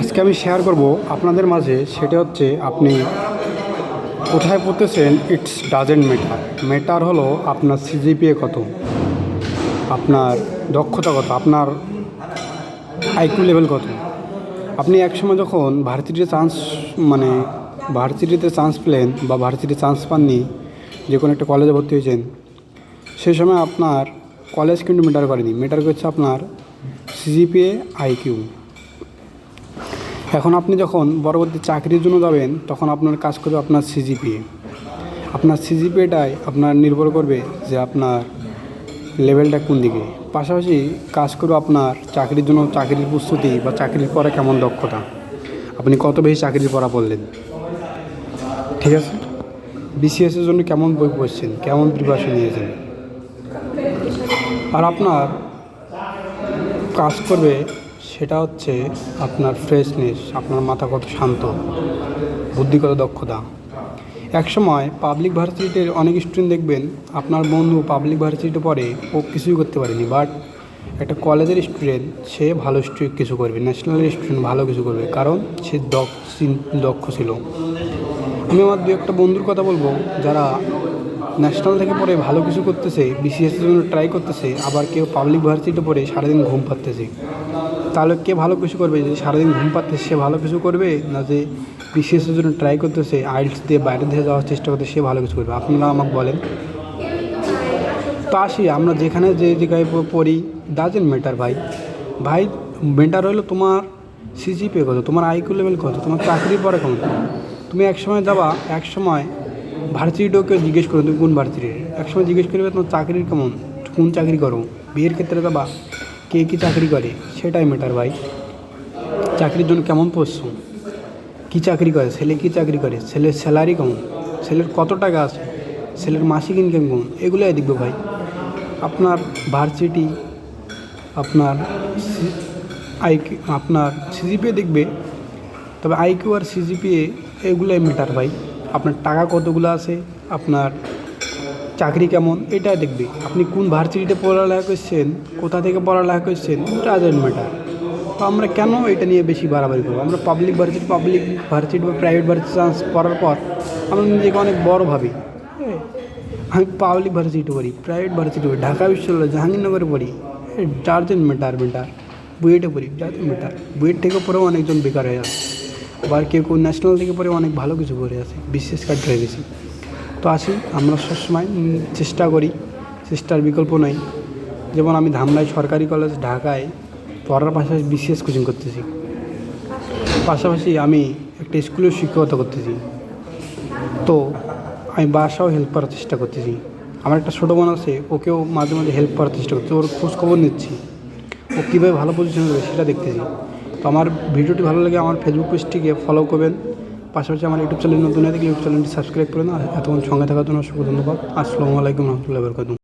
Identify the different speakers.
Speaker 1: আজকে আমি শেয়ার করব আপনাদের মাঝে, সেটা হচ্ছে আপনি কোথায় পড়তেছেন ইটস ডাজেন্ট ম্যাটার ম্যাটার হলো আপনার সিজিপিএ কত, আপনার দক্ষতা কত, আপনার আইকিউ লেভেল কত। আপনি একসময় যখন ভার্সিটিতে চান্স মানে ভার্সিটিতে চান্স পেলেন বা ভার্সিটিতে চান্স পাননি, যে কোনো একটা কলেজে ভর্তি হয়েছেন, সেই সময় আপনার কলেজ কিন্তু ম্যাটার করেনি। ম্যাটার করছে আপনার সিজিপিএ আইকিউ এখন আপনি যখন পরবর্তী চাকরির জন্য যাবেন, তখন আপনার কাজ করবে আপনার সিজিপিএ আপনার সিজিপিএটাই আপনার নির্ভর করবে যে আপনার লেভেলটা কোন দিকে। পাশাপাশি কাজ করবে আপনার চাকরির জন্য চাকরির প্রস্তুতি বা চাকরির পরে কেমন দক্ষতা। আপনি কত বেশি চাকরির পড়া পড়লেন? ঠিক আছে? বিসিএসের জন্য কেমন বই পড়ছেন? কেমন প্রিপারেশন নিয়েছেন? আর আপনার কাজ করবে সেটা হচ্ছে আপনার ফ্রেশনেস আপনার মাথা কত শান্ত বুদ্ধিগত দক্ষতা। একসময় পাবলিক ভার্সিটির অনেক স্টুডেন্ট দেখবেন, আপনার বন্ধু পাবলিক ভার্সিটিতে পড়ে, ও কিছুই করতে পারেনি বাট একটা কলেজের স্টুডেন্ট সে ভালো স্টু- কিছু করবে ন্যাশনালের স্টুডেন্ট ভালো কিছু করবে, কারণ সে দক্ষ দক্ষ ছিল। আমি আমার দু একটা বন্ধুর কথা বলব, যারা ন্যাশনাল থেকে পড়ে ভালো কিছু করতেছে বিসিএসের জন্য ট্রাই করতেছে, আবার কেউ পাবলিক ভার্সিটিতে পড়ে সারাদিন ঘুম পাচ্ছে তাহলে কে ভালো কিছু করবে? যে সারাদিন ঘুম পাচ্ছে, সে ভালো কিছু করবে? না যে বিসিএসের জন্য ট্রাই করতেছে আইলস দিয়ে বাইরের দেশে যাওয়ার চেষ্টা করতে সে ভালো কিছু করবে? আপনারা আমাকে বলেন। তো আসি আমরা যেখানে যে জায়গায় পড়ি ডাজেন্ট ম্যাটার ভাই। ভাই ম্যাটার হলো তোমার সিজিপি কত? তোমার আইকিউ লেভেল কত? তোমার চাকরির পরে কেমন তুমি এক সময় যাবা এক সময় ভার্সিটিও কেউ জিজ্ঞেস করো তুমি কোন ভার্সিটির এক সময় জিজ্ঞেস করবে তোমার চাকরির কেমন? কোন চাকরি করো? বিয়ের ক্ষেত্রে যাবা? কে কী চাকরি করে, সেটাই ম্যাটার ভাই। চাকরির জন্য কেমন পড়ছো কী চাকরি করে, ছেলে কী চাকরি করে, ছেলের স্যালারি কেমন, ছেলের কত টাকা আছে, ছেলের মাসিক ইনকাম কেমন, এগুলোই দেখবে ভাই। আপনার ভার্সিটি আপনার আইকিউ আপনার সিজিপিএ দেখবে, তবে আইকিউ আর সিজিপিএ এগুলোই ম্যাটার ভাই। আপনার টাকা কতগুলো আছে, আপনার চাকরি কেমন, এটা দেখবে। আপনি কোন ভার্সিটিতে পড়ালেখা করছেন, কোথা থেকে পড়ালেখা করছেন ডাজেন্ট ম্যাটার। তো আমরা কেন এটা নিয়ে বেশি বাড়াবাড়ি করব? আমরা পাবলিক ভার্সিটি পাবলিক ভার্সিটি বা প্রাইভেট ভার্সিটি চান্স পড়ার পর আমরা নিজেকে অনেক বড় ভাবি। আমি পাবলিক ভার্সিটি পড়ি প্রাইভেট ভার্সিটি পড়ি, ঢাকা বিশ্ববিদ্যালয়, জাহাঙ্গীরনগরে পড়ি। ডার্জেন্ট মেটার মেটার বুয়েটে পড়ি ডার্জেন্ট মেটার বুয়েট থেকে পড়েও অনেকজন বেকার হয়ে আছে। আবার কেউ কেউ ন্যাশনাল থেকে পড়ে অনেক ভালো কিছু করে আছে, বিশেষ কার্ড হয়ে গেছি তো আসি আমরা সবসময় চেষ্টা করি, চেষ্টার বিকল্প নাই। যেমন আমি ধামরাই সরকারি কলেজ ঢাকায় পড়ার পাশাপাশি বিসিএস কোচিং করতেছি। পাশাপাশি আমি একটা স্কুলেও শিক্ষকতা করতেছি। তো আমি বাসাও হেল্প করার চেষ্টা করতেছি। আমার একটা ছোটো বোন আছে, ওকেও মাঝে মাঝে হেল্প করার চেষ্টা করছি ওর খোঁজখবর নিচ্ছি। ও কীভাবে ভালো পজিশনে যাবে সেটা দেখতেছি। তো আমার ভিডিওটি ভালো লাগে, আমার ফেসবুক পেজটিকে ফলো করবেন। পাশাপাশি আমার ইউটিউব চ্যানেল নতুন হয়ে ইউটিউব চ্যানেলটি সাবস্ক্রাইব করে না এতক্ষণ সঙ্গে থাকার জন্য অসংখ্য ধন্যবাদ। আসসালামু আলাইকুম রহমতুল্লাহ বরকাতুহ।